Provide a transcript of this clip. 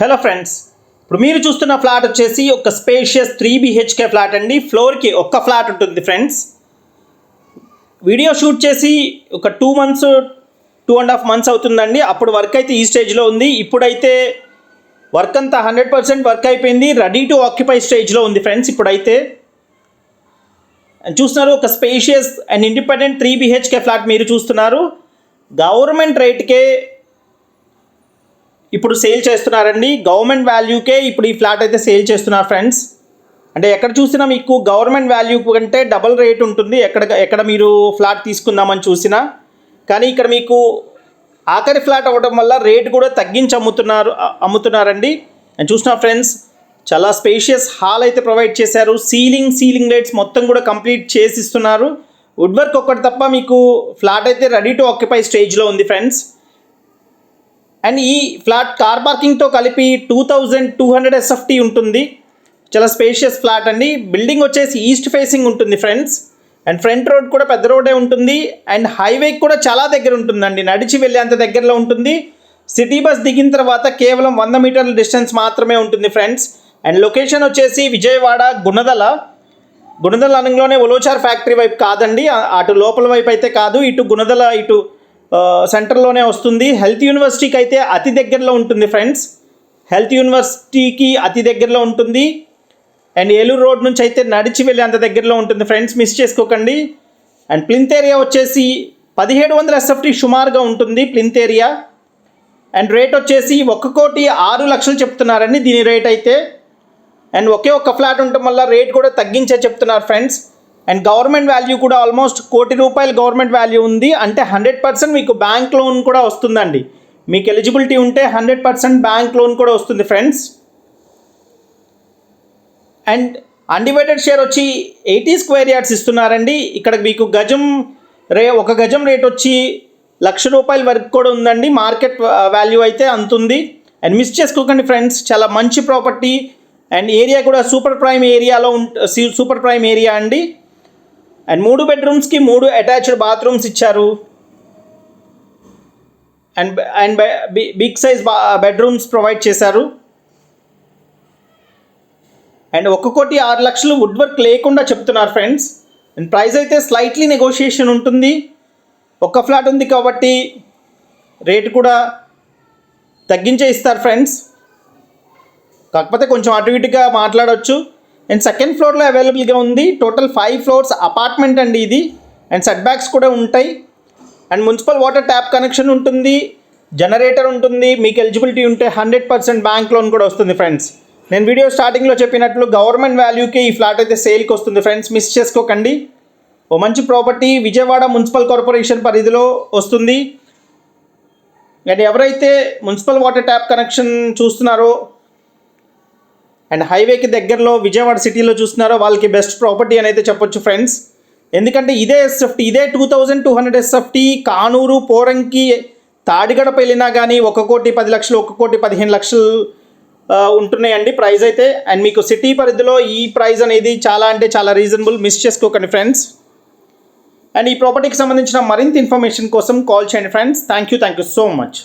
Hello friends ఇప్పుడు మీరు చూస్తున్న ఫ్లాట్ వచ్చేసి ఒక స్పేషియస్ త్రీ బిహెచ్కే ఫ్లాట్ అండి. ఫ్లోర్కి ఒక్క ఫ్లాట్ ఉంటుంది ఫ్రెండ్స్ వీడియో షూట్ చేసి ఒక two months two and half months అవుతుందండి. అప్పుడు వర్క్ అయితే ఈ స్టేజ్లో ఉంది. ఇప్పుడైతే వర్క్ అంతా హండ్రెడ్ పర్సెంట్ వర్క్ అయిపోయింది. రెడీ టు ఆక్యుపై స్టేజ్లో ఉంది ఫ్రెండ్స్ ఇప్పుడైతే. చూస్తున్నారు ఒక spacious and independent three BHK flat మీరు చూస్తున్నారు. గవర్నమెంట్ రేట్కే ఇప్పుడు సేల్ చేస్తున్నారండి. గవర్నమెంట్ వాల్యూకే ఇప్పుడు ఈ ఫ్లాట్ అయితే సేల్ చేస్తున్నారు ఫ్రెండ్స్. అంటే ఎక్కడ చూసినా మీకు గవర్నమెంట్ వాల్యూ కంటే డబల్ రేట్ ఉంటుంది. ఎక్కడ ఎక్కడ మీరు ఫ్లాట్ తీసుకుందామని చూసినా. కానీ ఇక్కడ మీకు ఆఖరి ఫ్లాట్ అవ్వడం వల్ల రేట్ కూడా తగ్గించి అమ్ముతున్నారు అమ్ముతున్నారండి. నేను చూసిన ఫ్రెండ్స్ చాలా స్పేషియస్ హాల్ అయితే ప్రొవైడ్ చేశారు. సీలింగ్ సీలింగ్ లైట్స్ మొత్తం కూడా కంప్లీట్ చేసి ఇస్తున్నారు వుడ్ వర్క్ ఒక్కటి తప్ప మీకు ఫ్లాట్ అయితే రెడీ టు ఆక్యుపై స్టేజ్లో ఉంది ఫ్రెండ్స్. అండ్ ఈ ఫ్లాట్ కార్ పార్కింగ్తో కలిపి two thousand two hundred SFT ఉంటుంది. చాలా స్పేషియస్ ఫ్లాట్ అండి. బిల్డింగ్ వచ్చేసి ఈస్ట్ ఫేసింగ్ ఉంటుంది ఫ్రెండ్స్ అండ్ ఫ్రంట్ రోడ్ కూడా పెద్ద రోడే ఉంటుంది. అండ్ హైవే కూడా చాలా దగ్గర ఉంటుందండి. నడిచి వెళ్ళేంత దగ్గరలో ఉంటుంది. సిటీ బస్ దిగిన తర్వాత కేవలం వంద మీటర్ల డిస్టెన్స్ మాత్రమే ఉంటుంది ఫ్రెండ్స్ అండ్ లొకేషన్ వచ్చేసి విజయవాడ గుణదల. గుణదల అనగానే ఒలోచార్ ఫ్యాక్టరీ వైపు కాదండి. అటు లోపల వైపు అయితే కాదు. ఇటు గుణదల ఇటు సెంటర్లోనే వస్తుంది. హెల్త్ యూనివర్సిటీకి అయితే అతి దగ్గరలో ఉంటుంది ఫ్రెండ్స్. హెల్త్ యూనివర్సిటీకి అతి దగ్గరలో ఉంటుంది. అండ్ ఏలూరు రోడ్ నుంచి అయితే నడిచి వెళ్ళే అంత దగ్గరలో ఉంటుంది ఫ్రెండ్స్. మిస్ చేసుకోకండి. అండ్ ప్లింత్ ఏరియా వచ్చేసి పదిహేడు వందల ఎస్ఎఫ్టీ సుమారుగా ఉంటుంది ప్లింత్ ఏరియా. అండ్ రేట్ వచ్చేసి ఒక కోటి ఆరు లక్షలు చెప్తున్నారండి దీని రేట్ అయితే. అండ్ ఒకే ఒక్క ఫ్లాట్ ఉండటం వల్ల రేట్ కూడా తగ్గించే చెప్తున్నారు ఫ్రెండ్స్. అండ్ గవర్నమెంట్ వాల్యూ కూడా ఆల్మోస్ట్ కోటి రూపాయల గవర్నమెంట్ వాల్యూ ఉంది. అంటే హండ్రెడ్ పర్సెంట్ మీకు బ్యాంక్ లోన్ కూడా వస్తుందండి. మీకు ఎలిజిబిలిటీ ఉంటే హండ్రెడ్ పర్సెంట్ బ్యాంక్ లోన్ కూడా వస్తుంది ఫ్రెండ్స్ అండ్ అన్డివైడెడ్ షేర్ వచ్చి ఎయిటీ స్క్వేర్ యార్డ్స్ ఇస్తున్నారండి. ఇక్కడ మీకు గజం రే ఒక గజం రేట్ వచ్చి లక్ష రూపాయల వరకు కూడా ఉందండి. మార్కెట్ వాల్యూ uh, అయితే అంతుంది అండ్ మిస్ చేసుకోకండి ఫ్రెండ్స్ చాలా మంచి ప్రాపర్టీ అండ్ ఏరియా కూడా సూపర్ ప్రైమ్ ఏరియాలో ఉంట సూపర్ ప్రైమ్ ఏరియా అండి. అండ్ మూడు బెడ్రూమ్స్కి మూడు అటాచ్డ్ బాత్రూమ్స్ ఇచ్చారు. And and big size bedrooms provide చేశారు. అండ్ ఒక కోటి ఆరు లక్షలు వుడ్ వర్క్ లేకుండా చెప్తున్నారు ఫ్రెండ్స్ అండ్ ప్రైస్ అయితే స్లైట్లీ నెగోషియేషన్ ఉంటుంది. ఒక్క ఫ్లాట్ ఉంది కాబట్టి రేటు కూడా తగ్గించే ఇస్తారు ఫ్రెండ్స్ కాకపోతే కొంచెం అటు ఇటుగా మాట్లాడవచ్చు అండ్ సెకండ్ ఫ్లోర్లో అవైలబుల్గా ఉంది. టోటల్ ఫైవ్ ఫ్లోర్స్ అపార్ట్మెంట్ అండి ఇది. అండ్ సెట్ బ్యాక్స్ కూడా ఉంటాయి. And municipal water tap connection ఉంటుంది. జనరేటర్ ఉంటుంది. మీకు ఎలిజిబిలిటీ ఉంటే హండ్రెడ్ పర్సెంట్ బ్యాంక్ లోన్ కూడా వస్తుంది ఫ్రెండ్స్. నేను వీడియో స్టార్టింగ్లో చెప్పినట్లు గవర్నమెంట్ వాల్యూకి ఈ ఫ్లాట్ అయితే సేల్కి వస్తుంది ఫ్రెండ్స్. మిస్ చేసుకోకండి. ఓ మంచి ప్రాపర్టీ విజయవాడ మున్సిపల్ కార్పొరేషన్ పరిధిలో వస్తుంది. అండ్ ఎవరైతే మున్సిపల్ వాటర్ ట్యాప్ కనెక్షన్ చూస్తున్నారో అండ్ హైవేకి దగ్గరలో విజయవాడ సిటీలో చూస్తున్నారో వాళ్ళకి బెస్ట్ ప్రాపర్టీ అని అయితే చెప్పొచ్చు ఫ్రెండ్స్. ఎందుకంటే ఇదే ఎస్ఎఫ్టీ ఇదే two thousand two hundred SFT Kanuru Poranki Tadigadapa వెళ్ళినా కానీ ఒక కోటి పది లక్షలు ఒక కోటి పదిహేను లక్షలు ఉంటున్నాయండి ప్రైస్ అయితే. అండ్ మీకు సిటీ పరిధిలో ఈ ప్రైజ్ అనేది చాలా అంటే చాలా రీజనబుల్. మిస్ చేసుకోకండి ఫ్రెండ్స్. అండ్ ఈ ప్రాపర్టీకి సంబంధించిన మరింత ఇన్ఫర్మేషన్ కోసం కాల్ చేయండి friends. Thank you thank you so much.